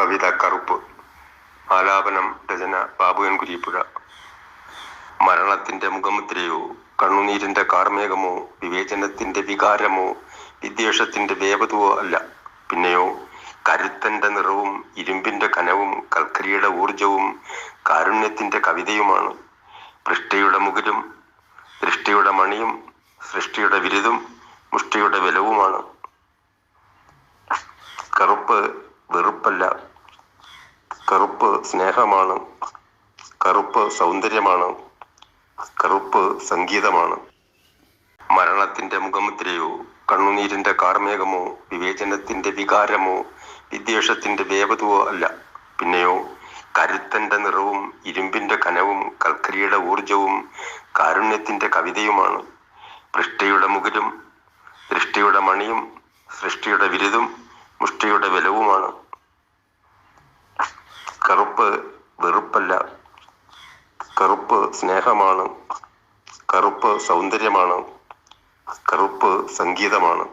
കവിത കറുപ്പ് ആലാപനം രചന ബാബുയൻ കുരിപ്പുഴ. മരണത്തിന്റെ മുഖമുദ്രയോ കണ്ണുനീരിന്റെ കാർമേഘമോ വിവേചനത്തിന്റെ വികാരമോ വിദ്വേഷത്തിന്റെ വേപതുവോ അല്ല. പിന്നെയോ കരുത്തന്റെ നിറവും ഇരുമ്പിന്റെ കനവും കൽക്കരിയുടെ ഊർജവും കാരുണ്യത്തിന്റെ കവിതയുമാണ്. ദൃഷ്ടിയുടെ മുകിലും ദൃഷ്ടിയുടെ മണിയും സൃഷ്ടിയുടെ വിരുതും മുഷ്ടിയുടെ വിലവുമാണ് കറുപ്പ് വെറുപ്പല്ല. കറുപ്പ് സ്നേഹമാണ്. കറുപ്പ് സൗന്ദര്യമാണ്. കറുപ്പ് സംഗീതമാണ്. മരണത്തിന്റെ മുഖമുദ്രയോ കണ്ണുനീരിന്റെ കാർമേഘമോ വിവേചനത്തിന്റെ വികാരമോ വിദ്വേഷത്തിന്റെ വേപതുവോ അല്ല. പിന്നെയോ കരുത്തന്റെ നിറവും ഇരുമ്പിന്റെ കനവും കൽക്കരിയുടെ ഊർജവും കാരുണ്യത്തിന്റെ കവിതയുമാണ്. പൃഷ്ടിയുടെ മുകിലും ദൃഷ്ടിയുടെ മണിയും സൃഷ്ടിയുടെ വിരുതും മുഷ്ടിയുടെ ബലവുമാണ്. കറുപ്പ് വെറുപ്പല്ല. കറുപ്പ് സ്നേഹമാണ്. കറുപ്പ് സൗന്ദര്യമാണ്. കറുപ്പ് സംഗീതമാണ്.